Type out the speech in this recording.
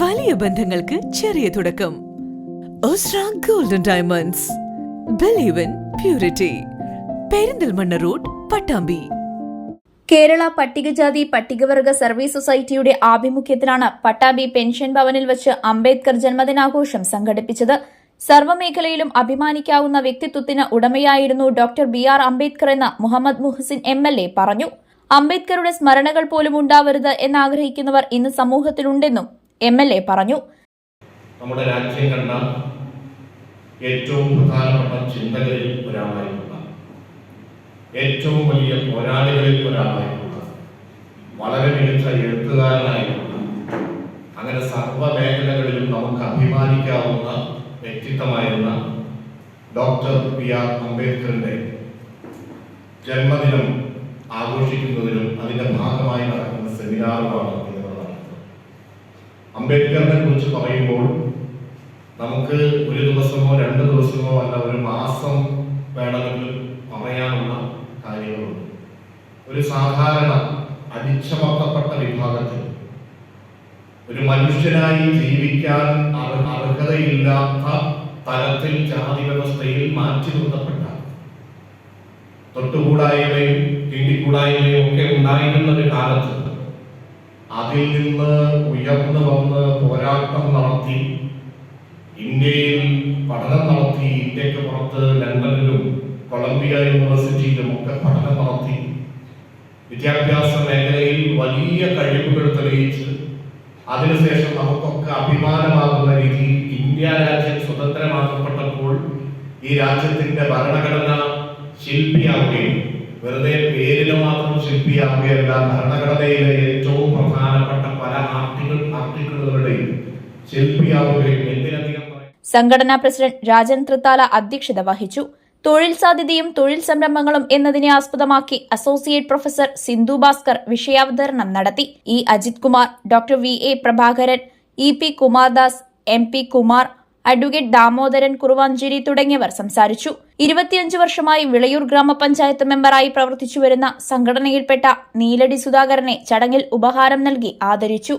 വലിയ ബന്ധങ്ങൾക്ക് ചെറിയ തുടക്കം. Golden diamonds believe in purity Perinthalmanna road Pattambi. Kerala പട്ടികജാതി പട്ടികവർഗ സർവീസ് സൊസൈറ്റിയുടെ ആഭിമുഖ്യത്തിലാണ് പട്ടാമ്പി പെൻഷൻ ഭവനിൽ വച്ച് അംബേദ്കർ ജന്മദിനാഘോഷം സംഘടിപ്പിച്ചത്. സർവമേഖലയിലും അഭിമാനിക്കാവുന്ന വ്യക്തിത്വത്തിന് ഉടമയായിരുന്നു ഡോക്ടർ ബി ആർ അംബേദ്കർ എന്ന് Muhammad Muhasin M L A പറഞ്ഞു. അംബേദ്കറുടെ സ്മരണകൾ പോലും ഉണ്ടാവരുത് എന്നാഗ്രഹിക്കുന്നവർ ഇന്ന് സമൂഹത്തിലുണ്ടെന്നും എം എൽ എ പറഞ്ഞു. നമ്മുടെ രാജ്യം കണ്ട ഏറ്റവും പ്രധാനപ്പെട്ട ചിന്തകരിൽ ഒരാളായിട്ടുള്ള ഏറ്റവും വലിയ പോരാളികളിൽ ഒരാളായിട്ടുള്ള വളരെ മികച്ച എഴുത്തുകാരനായിട്ടുള്ള അങ്ങനെ സർവ മേഖലകളിലും നമുക്ക് അഭിമാനിക്കാവുന്ന വ്യക്തിത്വമായിരുന്ന ഡോക്ടർ പി ആർ അംബേദ്കറിന്റെ ജന്മദിനം ആഘോഷിക്കുന്നതിനും അതിന്റെ ഭാഗമായി നടക്കുന്ന നടക്കുന്നത് അംബേദ്കറിനെ കുറിച്ച് പറയുമ്പോൾ നമുക്ക് ഒരു ദിവസമോ രണ്ട് ദിവസമോ അല്ല ഒരു മാസം വേണമെങ്കിൽ പറയാനുള്ള കാര്യങ്ങളുണ്ട്. ഒരു സാധാരണ അടിച്ചമർത്തപ്പെട്ട വിഭാഗത്തിൽ ഒരു മനുഷ്യനായി ജീവിക്കാൻ അർ- അർഹതയില്ലാത്ത തലത്തിൽ ജാതി വ്യവസ്ഥയിൽ മാറ്റി നിർത്തപ്പെട്ട തൊട്ടുകൂടായ്മയും തിണ്ടിക്കൂടായ്മയും ഒക്കെ ഉണ്ടായിരുന്ന ഒരു കാലത്ത് അതിൽ നിന്ന് ഉയർന്നു വന്ന് പോരാട്ടം നടത്തി ഇന്ത്യയിൽ പഠനം നടത്തി ഇന്ത്യയ്ക്ക് പുറത്ത് ലണ്ടനിലും കൊളംബിയ യൂണിവേഴ്സിറ്റിയിലും ഒക്കെ പഠനം നടത്തി. വിദ്യാഭ്യാസ മേഖലയിൽ വലിയ കഴിവുകൾ തെളിയിച്ച് അതിനുശേഷം നമുക്കൊക്കെ അഭിമാനമാകുന്ന രീതിയിൽ ഇന്ത്യ രാജ്യം സ്വതന്ത്രമാക്കപ്പെട്ടപ്പോൾ ഈ രാജ്യത്തിന്റെ ഭരണഘടന ശില്പിയാവുകയും വെറുതെ ശില്പിയാവുകയല്ല ഭരണഘടനയിലെ ഏറ്റവും പ്രധാനപ്പെട്ട പല ആർട്ടിക്കിൾ ആർട്ടിക്കിളുകളുടെയും ശില്പിയാവുകയും എന്തിനധികം സംഘടനാ പ്രസിഡന്റ് രാജൻ തൃത്താല അധ്യക്ഷത വഹിച്ചു. തൊഴിൽ സാധ്യതയും തൊഴിൽ സംരംഭങ്ങളും എന്നതിനെ ആസ്പദമാക്കി അസോസിയേറ്റ് പ്രൊഫസർ സിന്ധു ഭാസ്കർ വിഷയാവതരണം നടത്തി. E Ajith Kumar doctor V A Prabhakaran E P Kumardas M P Kumar advocate Damodaran Kuruvancheri തുടങ്ങിയവർ സംസാരിച്ചു. ഇരുപത്തിയഞ്ച് വർഷമായി വിളയൂർ ഗ്രാമപഞ്ചായത്ത് മെമ്പറായി പ്രവർത്തിച്ചുവരുന്ന സംഘടനയിൽപ്പെട്ട നീലടി സുധാകരനെ ചടങ്ങിൽ ഉപഹാരം നൽകി ആദരിച്ചു.